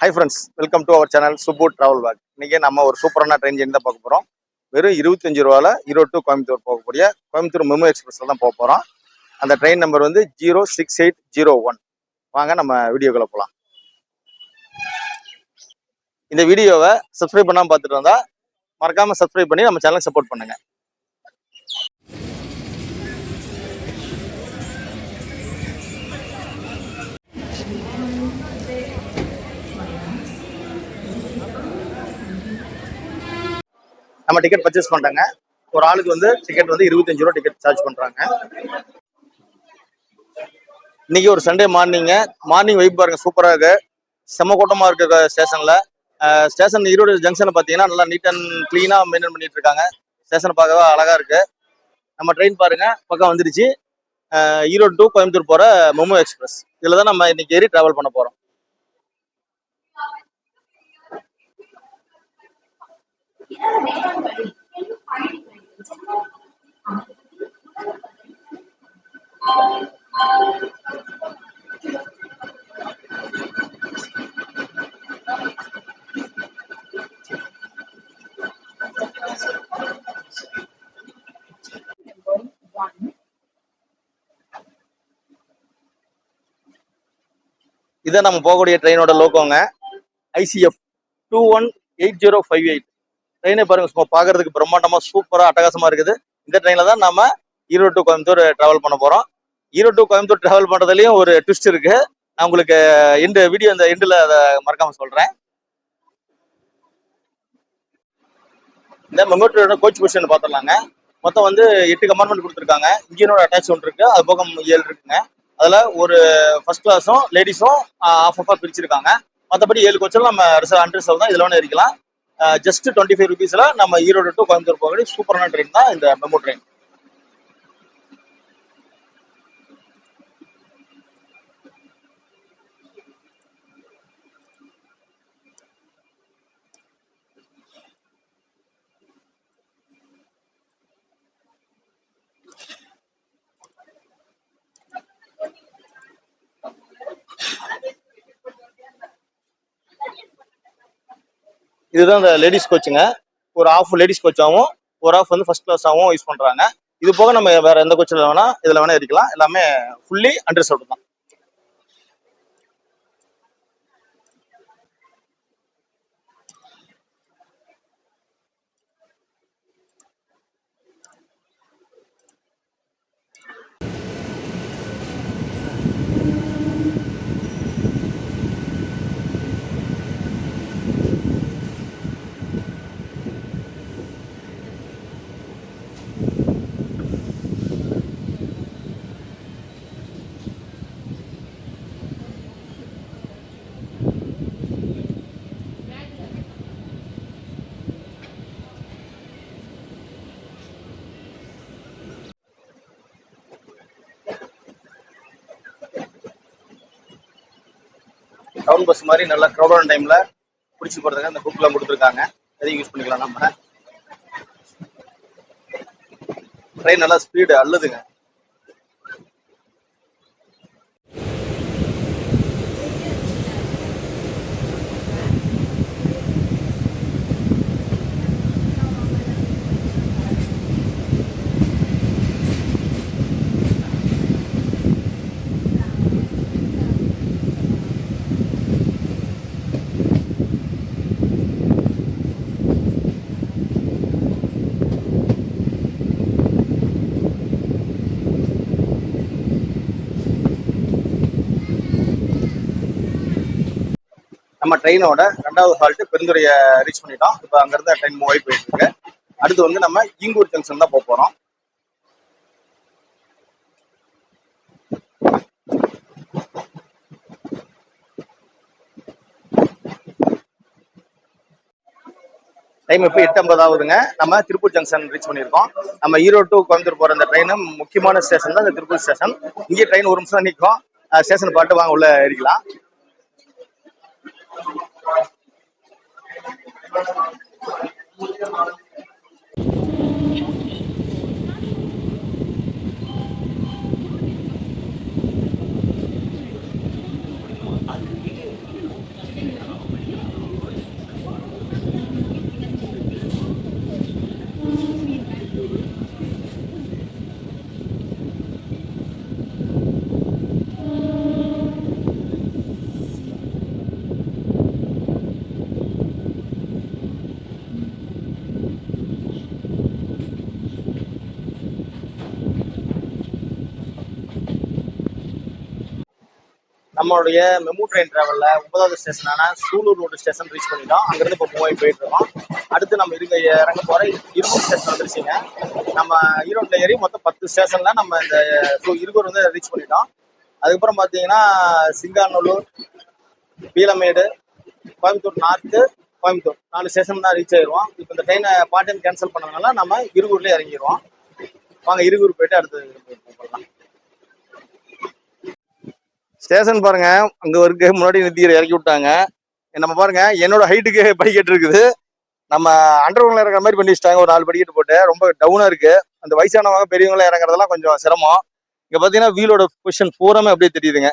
Hi friends welcome to our channel Subbu travel pack இன்றைக்கி நம்ம ஒரு சூப்பரான ட்ரெயின் ஜெர்னி தான் பார்க்க போகிறோம் வெறும் இருபத்தஞ்சு ரூபால ஈரோடு டு கோயம்புத்தூர் போகக்கூடிய கோயம்புத்தூர் மெமோ எக்ஸ்பிரஸில் தான் போக போகிறோம் அந்த ட்ரெயின் நம்பர் வந்து zero six eight zero one வாங்க நம்ம வீடியோக்களை போகலாம் இந்த வீடியோவை சப்ஸ்கிரைப் பண்ணாமல் பார்த்துட்டு இருந்தால் மறக்காமல் சப்ஸ்கிரைப் பண்ணி நம்ம சேனலை சப்போர்ட் பண்ணுங்கள் நம்ம டிக்கெட் பர்ச்சேஸ் பண்ணிட்டாங்க ஒரு ஆளுக்கு வந்து டிக்கெட் வந்து இருபத்தஞ்சு ரூபா டிக்கெட் சார்ஜ் பண்றாங்க. இன்னைக்கு ஒரு சண்டே மார்னிங்க மார்னிங் வைப் பாருங்க சூப்பரா இருக்கு. செம்ம கூட்டமா இருக்க ஸ்டேஷன்ல ஸ்டேஷன் ஈரோடு ஜங்ஷனை பாத்தீங்கன்னா நல்லா நீட் அண்ட் கிளீனா மெயின்டைன் பண்ணிட்டு இருக்காங்க. ஸ்டேஷன் பார்க்கவே அழகா இருக்கு. நம்ம ட்ரெயின் பாருங்க பக்கம் வந்துருச்சு. ஈரோடு டு கோயம்புத்தூர் போற மொமோ எக்ஸ்பிரஸ் இதில் தான் நம்ம இன்னைக்கு ஏறி டிராவல் பண்ண போறோம் இதான் நம்ம போகக்கூடிய ட்ரெயினோட லோக்கோங்க ICF two one eight zero five eight ட்ரெயினே பாருங்க சும்மா பாக்குறதுக்கு பிரம்மாண்டமா சூப்பரா அட்டகாசமா இருக்குது. இந்த ட்ரெயினில் தான் நம்ம ஈரோடு டு கோயம்புத்தூர் டிராவல் பண்ண போறோம். ஈரோடு டு கோயம்புத்தூர் டிராவல் பண்றதுலயும் ஒரு ட்விஸ்ட் இருக்கு. நான் உங்களுக்கு இந்த வீடியோ இந்த எண்டில் அதை மறக்காம சொல்றேன். இந்த மெமோட்டரோட கோச் பொசிஷன் பார்த்துடலாங்க மொத்தம் வந்து எட்டு கம்பார்ட்மெண்ட் கொடுத்துருக்காங்க. இன்ஜினோட அட்டாச் ஒன்று இருக்கு அது போக ஏழு இருக்குங்க. அதுல ஒரு ஃபர்ஸ்ட் கிளாஸும் லேடிஸும் ஆஃப் ஆஃபாக பிரிச்சிருக்காங்க. மற்றபடி ஏழு கோச்சில் நம்ம ரிசர்வ் அன்ரிசர்வ் தான் இதில் ஒன்று இருக்கலாம். ஜஸ்ட் டுவெண்ட்டி ஃபைவ் ருபீஸ்ல நம்ம ஈரோடு டு கோயம்புத்தூர் போகிற சூப்பரான ட்ரெயின் தான் இந்த மெமோ ட்ரெயின் இதுதான் இந்த லேடிஸ் கோச்சுங்க ஒரு ஆஃப் லேடிஸ் கோச்சாகவும் ஒரு ஆஃப் வந்து ஃபர்ஸ்ட் கிளாஸாகவும் யூஸ் பண்றாங்க. இது போக நம்ம வேற எந்த கோச்சில் வேணா இதுல வேணா இருக்கலாம் எல்லாமே ஃபுல்லி அண்டர் தான். டவுன் பஸ் மாதிரி நல்லா க்ரௌடான டைம்ல பிடிச்சி போறதுக்கு அந்த ஹுக்லாம் கொடுத்துருக்காங்க. அதையும் யூஸ் பண்ணிக்கலாம் நம்ம. ட்ரெயின் நல்லா ஸ்பீடு அல்லதுங்க ட்ரெயினோட ரெண்டாவது ஹால்ட்டு பெருந்துறையை ரீச் பண்ணிட்டோம். இப்போ அங்கிருந்து ட்ரெயின் மூவ் ஆகி போயிட்டு இருக்கு. அடுத்து வந்து நம்ம ஈங்கூர் ஜங்ஷன் தான் போக போறோம். டைம் இப்போ எட்டு ஐம்பது ஆகுதுங்க. நம்ம திருப்பூர் ஜங்ஷன் ரீச் பண்ணியிருக்கோம். நம்ம ஈரோடு டு கோயம்புத்தூர் போகிற அந்த ட்ரெயின் முக்கியமான ஸ்டேஷன் தான். இந்த திருப்பூர் ஸ்டேஷன் இங்கே ட்ரெயின் ஒரு நிமிஷம் நிற்கும். ஸ்டேஷன் பாட்டு வாங்க உள்ள இருக்கலாம் நம்மளுடைய மெமு ட்ரெயின் டிராவலில் ஒன்பதாவது ஸ்டேஷனான சூலூர் ரோடு ஸ்டேஷன் ரீச் பண்ணிட்டோம். அங்கேருந்து இப்போ மூவாய் போயிட்டு இருக்கோம். அடுத்து நம்ம இருக்க இறங்க போகிற இரும்பூர் ஸ்டேஷன் வந்துருச்சுங்க. நம்ம ஈரோட்டில் ஏறி மொத்தம் பத்து ஸ்டேஷனில் நம்ம இந்த சு- இருகூர் வந்து ரீச் பண்ணிட்டோம். அதுக்கப்புறம் பார்த்தீங்கன்னா சிங்காநல்லூர் பீலமேடு கோயம்புத்தூர் நார்த்து கோயம்புத்தூர். நாலு ஸ்டேஷன் தான் ரீச் ஆயிடுவோம் இப்போ இந்த ட்ரெயினை பார்ட் டைம் கேன்சல் பண்ணதுனால நம்ம இருகூர்லேயே இறங்கிடுவோம் வாங்க இருகூர் போயிட்டு அடுத்து போகலாம். ஸ்டேஷன் பாருங்க. அங்க இருக்கு முன்னாடி நிறுத்தி இறக்கி விட்டாங்க. நம்ம பாருங்க என்னோட ஹைட்டுக்கு படிக்கட்டு இருக்குது. நம்ம அண்டர்கிரவுண்ட்ல இறங்குற மாதிரி பண்ணி வச்சிட்டாங்க. ஒரு நாலு படிக்கட்டு போட்டு. ரொம்ப டவுனா இருக்கு. அந்த வயசானவங்க பெரியவங்களாம் இறங்குறதெல்லாம் கொஞ்சம் சிரமம். இங்க பாத்தீங்கன்னா வீலோட பொசிஷன் பூராமே அப்படியே தெரியுதுங்க.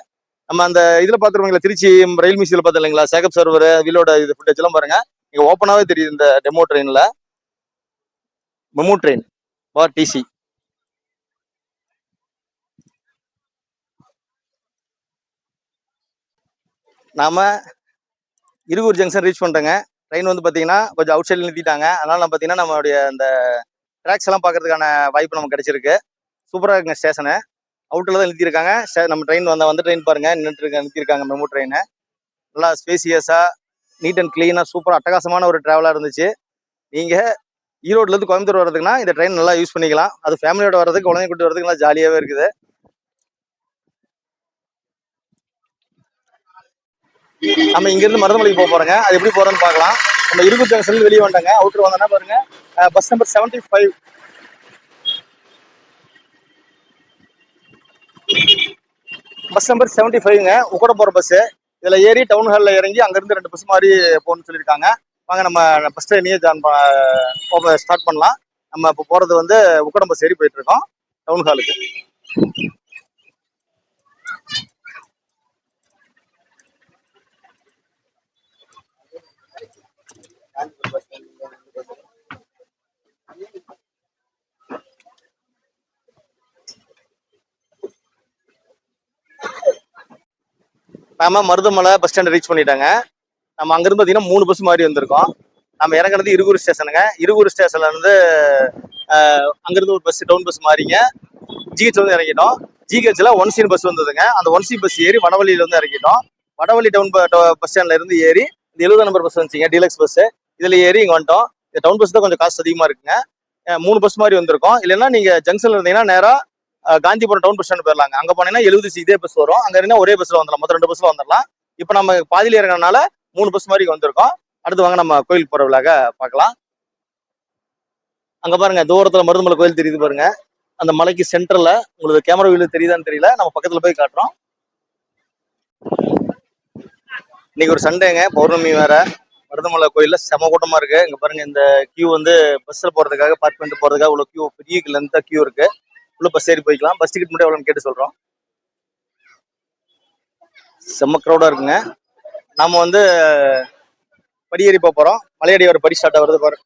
நம்ம அந்த இதுல பாத்துருவீங்களா திருச்சி ரயில் மியூசியத்தில் பார்த்தோம் இல்லைங்களா? சேகப் சர்வர் வீலோட இது ஃபுட்டேஜ் எல்லாம் பாருங்க. இங்க ஓப்பனாவே தெரியுது இந்த டெமோ ட்ரெயின்ல மெமோ ட்ரெயின் பா டிசி நாம இருகூர் ஜங்ஷன் ரீச் பண்ணிட்டோங்க. ட்ரெயின் வந்து பார்த்தீங்கன்னா கொஞ்சம் அவுட் சைடில் நிறுத்திட்டாங்க. அதனால நம்ம பார்த்தீங்கன்னா நம்மளுடைய அந்த ட்ராக்ஸ் எல்லாம் பார்க்கறதுக்கான வாய்ப்பு நமக்கு கிடைச்சிருக்கு. சூப்பராக இருக்குங்க ஸ்டேஷனு அவுட்டில் தான் நிறுத்தியிருக்காங்க நம்ம ட்ரெயின் வந்தால் வந்து ட்ரெயின் பாருங்க. நின்றுட்டு இருக்க நிறுத்தியிருக்காங்க மெமோ ட்ரெயின் நல்லா ஸ்பேசியஸாக நீட் அண்ட் க்ளீனாக சூப்பராக அட்டகாசமான ஒரு ட்ராவலாக இருந்துச்சு. நீங்கள் ஈரோட்லேருந்து கோயம்புத்தூர் வரதுக்குன்னா இந்த ட்ரெயின் நல்லா யூஸ் பண்ணிக்கலாம். அது ஃபேமிலியோட வரதுக்கு குழந்தைங்க கூட்டி வர்றதுக்கு நல்லா ஜாலியாகவே இருக்குது. நம்ம இங்கிருந்து மருதமலைக்கு போக போறோங்க. அது எப்படி போறோம்னு பார்க்கலாம். நம்ம இருபது ஜங்ஷன்ல வெளியே வந்தாங்க அவுட்டர் வந்தோம்னா பாருங்க? Bus number seventy five bus number seventy ஃபைவ்ங்க உக்கட போற பஸ்ஸு இதுல ஏறி டவுன் ஹாலில் இறங்கி அங்கிருந்து ரெண்டு பஸ் மாதிரி போகணும்னு சொல்லியிருக்காங்க. வாங்க நம்ம பஸ் ட்ரெயினையே ஜாயின் ஸ்டார்ட் பண்ணலாம். நம்ம இப்போ போறது வந்து உக்கடம் பஸ் ஏறி போயிட்டு இருக்கோம். டவுன் ஹாலுக்கு நாம மருதமலை பஸ் ஸ்டாண்ட் ரீச் பண்ணிட்டாங்க. நம்ம அங்கிருந்து பார்த்தீங்கன்னா மூணு பஸ் மாதிரி வந்திருக்கோம். நம்ம இறங்குறது இருகூர் ஸ்டேஷனுங்க இருகூர் ஸ்டேஷன்ல இருந்து அங்கிருந்து ஒரு பஸ் டவுன் பஸ் மாறிங்க. ஜிஹெச் வந்து இறங்கிட்டோம். ஜிஹெச்ல ஒன் சீன் பஸ் வந்ததுங்க. அந்த ஒன் சி பஸ் ஏறி வடவழியில வந்து இறங்கிட்டோம். வடவழி டவுன் பஸ் ஸ்டாண்ட்ல இருந்து ஏறி இந்த எழுபது நம்பர் பஸ் வந்துச்சிங்க. டீலக்ஸ் பஸ் இதில் ஏறி இங்கே வந்துட்டோம். இந்த டவுன் பஸ் தான் கொஞ்சம் காசு அதிகமாக இருக்குங்க. மூணு பஸ் மாதிரி வந்திருக்கோம். இல்லைன்னா நீங்க ஜங்ஷனில் இருந்தீங்கன்னா நேராக காந்திபுரம் டவுன் பஸ் ஸ்டாண்ட் போயிடலாங்க அங்கே போனீங்கன்னா எழுபது சி இதே பஸ் வரும். அங்கே இருந்தால் ஒரே பஸ்ஸில் வந்துடலாம் மொத்தம் ரெண்டு பஸ்ஸில் வந்துடலாம் இப்போ நம்ம பாதியில் இறங்கினால மூணு பஸ் மாதிரி வந்திருக்கோம். அடுத்து வாங்க நம்ம கோயில் போகிற விழாக பார்க்கலாம். அங்கே பாருங்க தூரத்தில் மருதமலை கோயில் தெரியுது பாருங்க. அந்த மலைக்கு சென்டரில் உங்களுக்கு கேமரா வீலு தெரியுதான்னு தெரியல. நம்ம பக்கத்தில் போய் காட்டுறோம். இன்னைக்கு ஒரு சண்டேங்க. பௌர்ணமி வேற. மருதமலை கோயில்ல செம கூட்டமா இருக்கு. இங்க பாருங்க இந்த கியூ வந்து பஸ்ல போறதுக்காக பார்க் பண்ணிட்டு போறதுக்காக இவ்வளவு கியூ பெரிய லென்த்தா கியூ இருக்கு. உள்ள பஸ் ஏறி போய்க்கலாம். பஸ் டிக்கெட் மட்டும் எவ்வளோன்னு கேட்டு சொல்றோம். செம்ம க்ரௌடா இருக்குங்க. நாம வந்து படியேறி போறோம். மலையடி வர படி ஸ்டார்ட் ஆகுறது பாரு.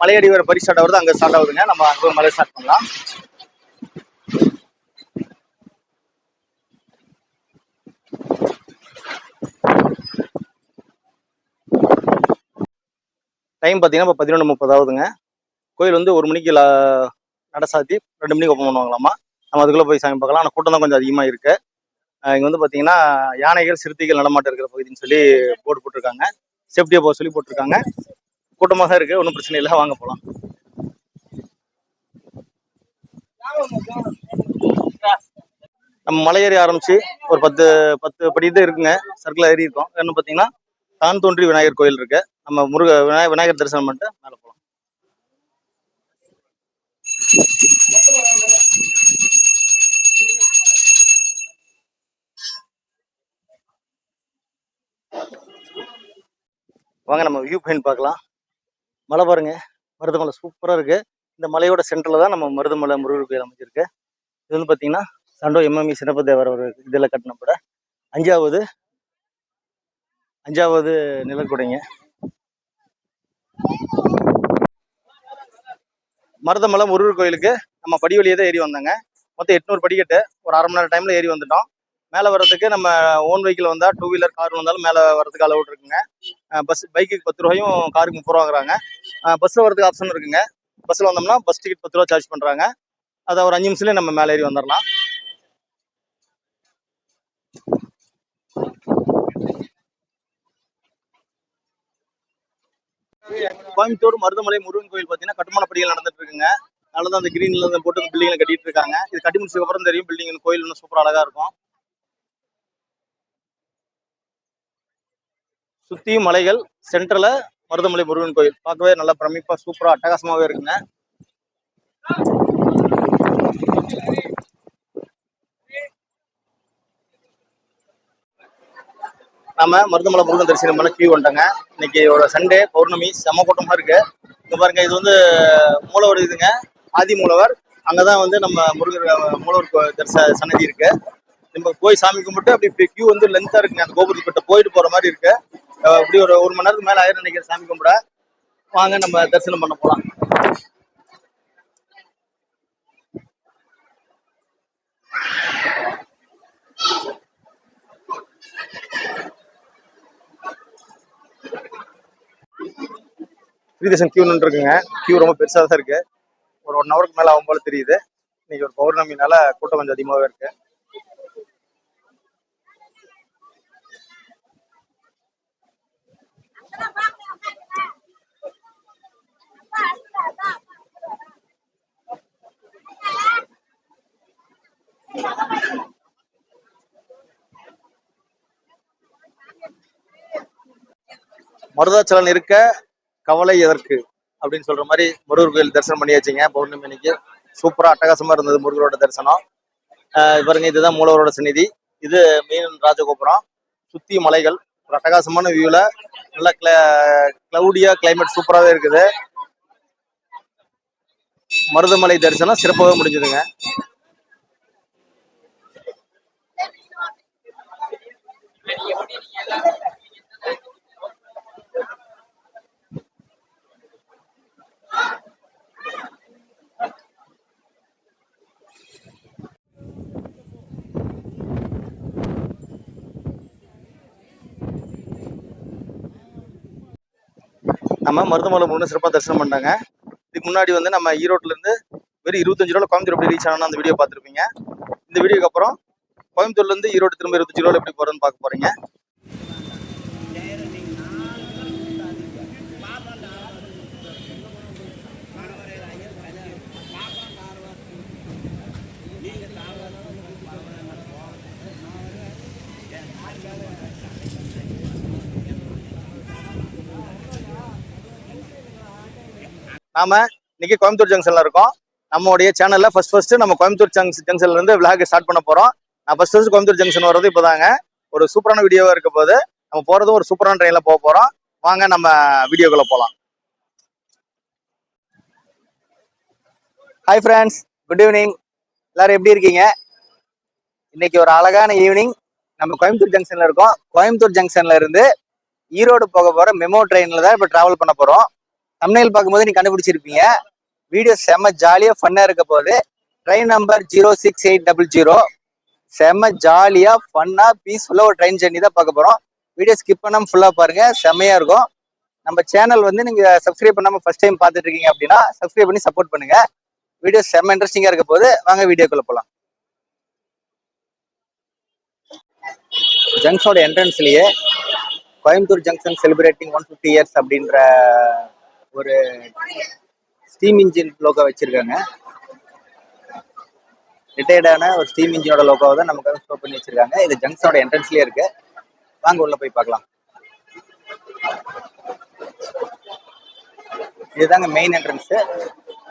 மலையடி வர படி ஸ்டார்ட் ஆகுறது அங்க ஸ்டார்ட் ஆகுதுங்க. நம்ம அங்க மலை ஸ்டார்ட் பண்ணலாம். டைம் பார்த்தீங்கன்னா இப்போ பதினொன்று முப்பதாவதுங்க கோயில் வந்து ஒரு மணிக்கு நட சாத்தி ரெண்டு மணிக்கு ஓப்பன் பண்ணுவாங்களாமா நம்ம அதுக்குள்ளே போய் சாமி பார்க்கலாம். ஆனால் கூட்டம் தான் கொஞ்சம் அதிகமாக இருக்குது இங்கே வந்து பார்த்தீங்கன்னா யானைகள் சிறுத்தைகள் நடமாட்டம் இருக்கிற பகுதின்னு சொல்லி போர்டு போட்டிருக்காங்க. சேஃப்டியாக போக சொல்லி போட்டிருக்காங்க. கூட்டமாக தான் இருக்கு. ஒன்றும் பிரச்சனை இல்லை. வாங்க போகலாம் நம்ம மலை ஏறி ஆரம்பிச்சு ஒரு பத்து பத்து படி தான் இருக்குங்க. சர்க்கிள் ஏறி இருக்கோம். என்ன பார்த்தீங்கன்னா தான் தோன்றி விநாயகர் கோயில் இருக்கு. நம்ம முருக விநாய விநாயகர் தரிசனம் பண்ணிட்டு மேலே போகலாம் வாங்க நம்ம வியூ பாயிண்ட் பார்க்கலாம். மலை பாருங்க. மருதமலை சூப்பராக இருக்கு. இந்த மலையோட சென்டரில் தான் நம்ம மருதமலை முருகர் கோயில் அமைச்சிருக்கு இது வந்து பார்த்தீங்கன்னா சண்டோ எம்எம்இ சின்னப்ப தேவர் ஒரு இதில் கட்டின கூட அஞ்சாவது அஞ்சாவது நிலக்குடைங்க. மருதமலை முருகர் கோயிலுக்கு நம்ம படி வழியே தான் ஏறி வந்தோங்க. மொத்தம் எட்நூறு படிக்கட்டு ஒரு அரை மணி நேரம் டைமில் ஏறி வந்துட்டோம். மேலே வர்றதுக்கு நம்ம ஓன் வெஹிக்கிள் வந்தால் டூ வீலர் கார் வந்தாலும் மேலே வர்றதுக்கு அலவுட் இருக்குங்க. பஸ் பைக்குக்கு பத்து ரூபாயும் காருக்கு முப்பது ரூபா வாங்குறாங்க. பஸ்ஸில் வரதுக்கு ஆப்ஷன் இருக்குங்க. பஸ்ஸில் வந்தோம்னா பஸ் டிக்கெட் பத்து ரூபா சார்ஜ் பண்ணுறாங்க அதை ஒரு அஞ்சு நிமிஷத்துல நம்ம மேலே ஏறி வந்துடலாம் கோயம்புத்தூர் மருதமலை முருகன் கோயில் பார்த்தீங்கன்னா கட்டுமான பணிகள் நடந்துட்டு இருக்குங்க. அதனால அந்த கிரீன்ல போட்டு பில்டிங்ல கட்டிட்டு இருக்காங்க. இது கட்டி முடிச்சதுக்கு அப்புறம் தெரியும் பில்டிங் கோயில் இன்னும் சூப்பர் அழகா இருக்கும். சுத்தியும் மலைகள் சென்டர்ல மருதமலை முருகன் கோயில். பார்க்கவே நல்லா பிரமிப்பா சூப்பரா அட்டகாசமாவே இருக்குங்க. நம்ம மருதமலை முருகன் தரிசனம் பண்ண கியூ வந்துட்டாங்க. இன்னைக்கு ஒரு சண்டே பௌர்ணமி செம கூட்டமாக இருக்கு. இங்க பாருங்க இது வந்து மூலவர் இதுங்க ஆதி மூலவர். அங்கதான் வந்து நம்ம முருகர் மூலவர் கோ- தரிச சன்னதி இருக்கு. நம்ம போய் சாமி கும்பிட்டு அப்படி கியூ வந்து லென்த்தாக இருக்குங்க. அந்த கோபுரத்துக்கிட்ட போயிட்டு போற மாதிரி இருக்கு. அப்படி ஒரு ஒரு மணி நேரத்துக்கு மேலே ஆயிரம் நினைக்கிற சாமி கும்பிட. வாங்க நம்ம தரிசனம் பண்ண போகலாம் ஸ்ரீதேசன் கியூ இருக்குங்க கியூ ரொம்ப பெருசா தான் இருக்கு. ஒரு ஒன் ஹவருக்கு மேலே ஆகும் போல தெரியுது. இன்னைக்கு ஒரு பௌர்ணமினால கூட்டம் கொஞ்சம் அதிகமாவே இருக்கு. மருதாச்சலன் இருக்க கவலை எதற்கு அப்படின்னு சொல்ற மாதிரி முருகர் கோயில் தரிசனம் பண்ணியாச்சுங்க. பௌர்ணமி அன்னைக்கு. சூப்பரா அட்டகாசமா இருந்தது முருகரோட தரிசனம். ஆஹ் பாருங்க இதுதான் மூலவரோட சந்நிதி. இது மீன் ராஜகோபுரம். சுத்தி மலைகள். ஒரு அட்டகாசமான வியூல நல்ல கிளவுடியா கிளைமேட் சூப்பராகவே இருக்குது. மருதமலை தரிசனம் சிறப்பாகவே முடிஞ்சதுங்க. நம்ம மருதமலை முருகன் சிறப்பாக தரிசனம் பண்ணாங்க இதுக்கு முன்னாடி வந்து நம்ம ஈரோட்ல இருந்து வெறும் இருபத்தஞ்சு ரூபா கோயம்புத்தூர் எப்படி ரீச் ஆனால் அந்த வீடியோ பார்த்துருப்பீங்க. இந்த வீடியோக்கு அப்புறம் கோயம்புத்தூர்ல இருந்து ஈரோடு திரும்ப இருபத்தஞ்சு ரூபா எப்படி போறதுன்னு பார்க்க போறீங்க. நாம இன்னைக்கு கோயம்புத்தூர் ஜங்ஷன்ல இருக்கோம். நம்மளுடைய சேனல்ல ஃபர்ஸ்ட் ஃபர்ஸ்ட் நம்ம கோயம்புத்தூர் ஜங்ஷன் ஜங்ஷன்ல இருந்து விலாக ஸ்டார்ட் பண்ண போறோம். நான் ஃபர்ஸ்ட் ஃபர்ஸ்ட் கோயம்புத்தூர் ஜங்ஷன் வர்றது இப்போதாங்க. ஒரு சூப்பரான வீடியோவா இருக்க போது நம்ம போறதும் ஒரு சூப்பரான ட்ரெயின்ல போக போறோம். வாங்க நம்ம வீடியோக்குள்ள போலாம். ஹாய் ஃப்ரெண்ட்ஸ் குட் ஈவினிங் எல்லாரும் எப்படி இருக்கீங்க? இன்னைக்கு ஒரு அழகான ஈவினிங் நம்ம கோயம்புத்தூர் ஜங்ஷன்ல இருக்கோம். கோயம்புத்தூர் ஜங்ஷன்ல இருந்து ஈரோடு போக போற மெமோ ட்ரெயின்ல தான் இப்போ டிராவல் பண்ண போறோம். தமிழில் பார்க்கும்போது நீ கண்டுபிடிச்சிருப்பீங்க. வீடியோ செம்ம ஜாலியாக ஃபன்னாக இருக்க போகுது. Train number zero six eight double zero செம்ம ஜாலியாக ஃபன்னாக பீஸ்ஃபுல்லாக ஒரு ட்ரெயின் ஜர்னி தான் பார்க்க போகிறோம் வீடியோ ஸ்கிப் பண்ணாம ஃபுல்லாக பாருங்கள் செம்மையாக இருக்கும். நம்ம சேனல் வந்து நீங்கள் சப்ஸ்கிரைப் பண்ணாமல் ஃபஸ்ட் டைம் பார்த்துட்டு இருக்கீங்க அப்படின்னா சப்ஸ்கிரைப் பண்ணி சப்போர்ட் பண்ணுங்கள் வீடியோ செம்ம இன்ட்ரெஸ்டிங்காக இருக்க போது வாங்க வீடியோக்குள்ளே போகலாம் ஜங்ஷனோட என்ட்ரன்ஸ்லேயே Coimbatore junction celebrating one fifty years அப்படின்ற ஒரு ஸ்டீம் இன்ஜின் லோகோ வச்சிருக்காங்க. ரிட்டையர்டான ஒரு ஸ்டீம் இன்ஜினோட லோகோவை தான் நமக்கு ஷோ பண்ணி வச்சிருக்காங்க. இது ஜங்ஷனோட என்ட்ரன்ஸ்லயே இருக்கு. வாங்க உள்ள போய் பார்க்கலாம். இதுதாங்க மெயின் என்ட்ரன்ஸ்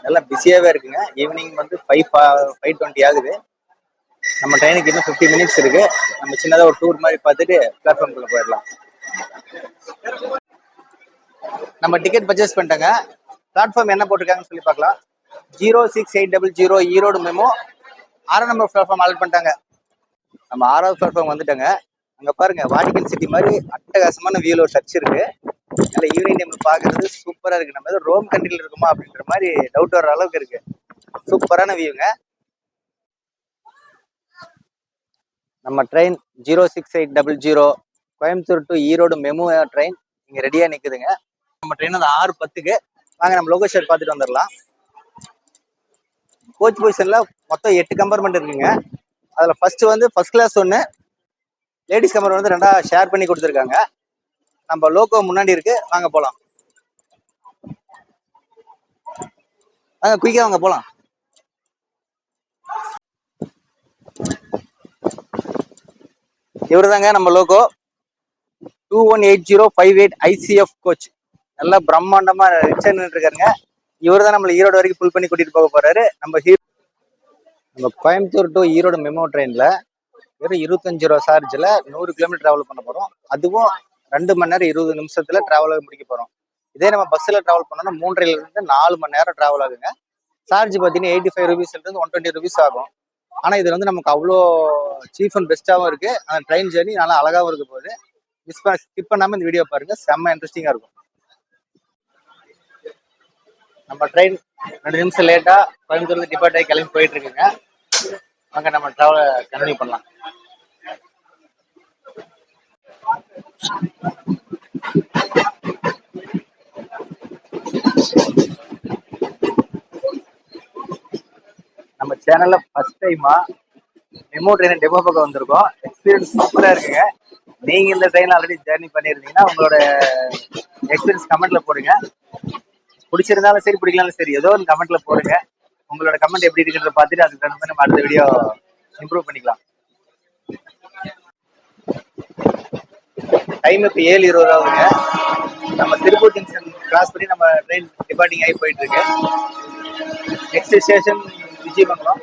நல்லா பிஸியாவே இருக்குங்க. ஈவினிங் வந்து ஃபைவ் ஃபைவ் டுவெண்ட்டி ஆகுது. நம்ம ட்ரெயினுக்கு இன்னும் ஃபிஃப்டி மினிட்ஸ் இருக்கு. நம்ம சின்னதாக ஒரு டூர் மாதிரி பார்த்துட்டு பிளாட்ஃபார்ம்குள்ளே போயிடலாம். நம்ம டிக்கெட் பர்ச்சேஸ் பண்ணிட்டோங்க. பிளாட்ஃபார்ம் என்ன போட்டிருக்காங்கன்னு சொல்லி பார்க்கலாம். Zero six eight double zero Erode MEMU ஆறாம் நம்பர் பிளாட்ஃபார்ம் ஆல்ட் பண்ணிட்டாங்க. நம்ம ஆறாவது பிளாட்ஃபார்ம் வந்துட்டோங்க. அங்க பாருங்க வாடிகன் சிட்டி மாதிரி அட்டகாசமான வியூல ஒரு சர்ச் இருக்கு. நல்ல ஈவினிங் டைம்ல பாக்குறது சூப்பரா இருக்கு. நம்ம ஏதோ ரோம் கண்ட்ரியில் இருக்குமா அப்படின்ற மாதிரி டவுட் வர அளவுக்கு இருக்கு. சூப்பரான வியூங்க நம்ம train zero six eight double zero Coimbatore to Erode MEMU train இங்க ரெடியா நிக்குதுங்க. நம்ம ட்ரெயின் அந்த ஆறு பத்துக்கு வாங்க நம்ம லோகோ ஷேர் பார்த்துட்டு வந்துடலாம் கோச் பொசிஷன்ல மொத்தம் எட்டு கம்பார்ட்மெண்ட் இருக்குங்க. அதுல ஃபர்ஸ்ட் வந்து ஃபர்ஸ்ட் கிளாஸ் ஒன்று லேடிஸ் கம்பர் வந்து ரெண்டா ஷேர் பண்ணி கொடுத்துருக்காங்க. நம்ம லோகோ முன்னாடி இருக்கு வாங்க போகலாம் வாங்க குயிக்கா வாங்க போகலாம் இவர் தாங்க நம்ம loco two one eight zero five eight ICF coach நல்லா பிரம்மாண்டமா ரிச்சா இருக்காருங்க இவர் தான் நம்மளை ஈரோடு வரைக்கும் ஃபுல் பண்ணி கூட்டிட்டு போக போறாரு. நம்ம ஹீரோ நம்ம கோயம்புத்தூர் டு ஈரோடு மெமோ ட்ரெயின்ல வெறும் இருபத்தஞ்சு ரூபா சார்ஜில் நூறு கிலோமீட்டர் ட்ராவல் பண்ண போகிறோம் அதுவும் ரெண்டு மணி நேரம் இருபது நிமிஷத்தில் ட்ராவல் முடிக்க போகிறோம் இதே நம்ம பஸ்ஸில் ட்ராவல் பண்ணோம்னா மூன்றரைல இருந்து நாலு மணி நேரம் ட்ராவல் ஆகுங்க. சார்ஜ் பார்த்தீங்கன்னா எயிட்டி ஃபைவ் ருபீஸ்லேருந்து ஒன் டுவெண்ட்டி ருபீஸ் ஆகும். ஆனால் இது வந்து நமக்கு அவ்வளோ சீஃப் அண்ட் பெஸ்ட்டாகவும் இருக்குது அந்த ட்ரெயின் ஜேர்னி நல்லா அழகாகவும் இருக்க போகுது. மிஸ் பண்ண ஸ்கிப் பண்ணாமல் இந்த வீடியோ பாருங்கள் செம்ம இன்ட்ரெஸ்டிங்காக இருக்கும். நம்ம ட்ரெயின் ரெண்டு நிமிஷம் லேட்டா கோயம்புத்தூர்ல டிபார்ட் ஆகி கிளம்பி போயிட்டு இருக்குங்க அங்க நம்ம டிராவலை கண்டினியூ பண்ணலாம். நம்ம சேனல்ல ஃபர்ஸ்ட் டைமா டெமோ ட்ரெயின் டெமோ பக்கம் வந்திருக்கோம். எக்ஸ்பீரியன்ஸ் சூப்பரா இருக்குங்க. நீங்க இந்த ட்ரெயின் ஆல்ரெடி ஜேர்னி பண்ணியிருந்தீங்கன்னா உங்களோட எக்ஸ்பீரியன்ஸ் கமெண்ட்ல போடுங்க. பிடிச்சிருந்தாலும் சரி பிடிக்கலாலும் சரி ஏதோ ஒரு கமெண்ட்ல போடுங்க. உங்களோட கமெண்ட் எப்படி இருக்குன்றத பார்த்துட்டு அதுக்கு தகுந்த மாதிரி நம்ம அடுத்த வீடியோ இம்ப்ரூவ் பண்ணிக்கலாம். டைம் இப்போ ஏழு இருபது ஆகுங்க நம்ம திருப்பூர் ஜங்ஷன் கிராஸ் பண்ணி நம்ம ட்ரெயின் டிபார்ட்டிங் ஆகி போயிட்டு இருக்கு. Next station Vijayamangalam.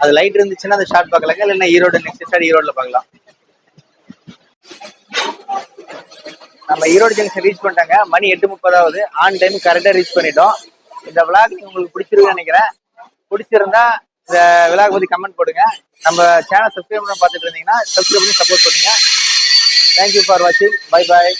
அது லைட் இருந்துச்சுன்னா அந்த ஷார்ட் பார்க்கலாங்க இல்லைன்னா ஈரோடு நெக்ஸ்ட் ஸ்டார்ட் ஈரோடுல பார்க்கலாம். நம்ம ஈரோடு ஜங்ஷன் ரீச் பண்ணிட்டாங்க. மணி எட்டு முப்பதாவது. ஆன் டைம் கரெக்டாக ரீச் பண்ணிட்டோம். இந்த விளாக் உங்களுக்கு பிடிச்சிருக்குன்னு நினைக்கிறேன். பிடிச்சிருந்தா இந்த விளாக் பற்றி கமெண்ட் போடுங்க. நம்ம சேனல் சப்ஸ்கிரைப் பண்ண பார்த்துட்டு இருந்தீங்கன்னா சப்ஸ்கிரைப் பண்ணி சப்போர்ட் பண்ணுங்க. தேங்க்யூ ஃபார் வாட்சிங் பை பாய்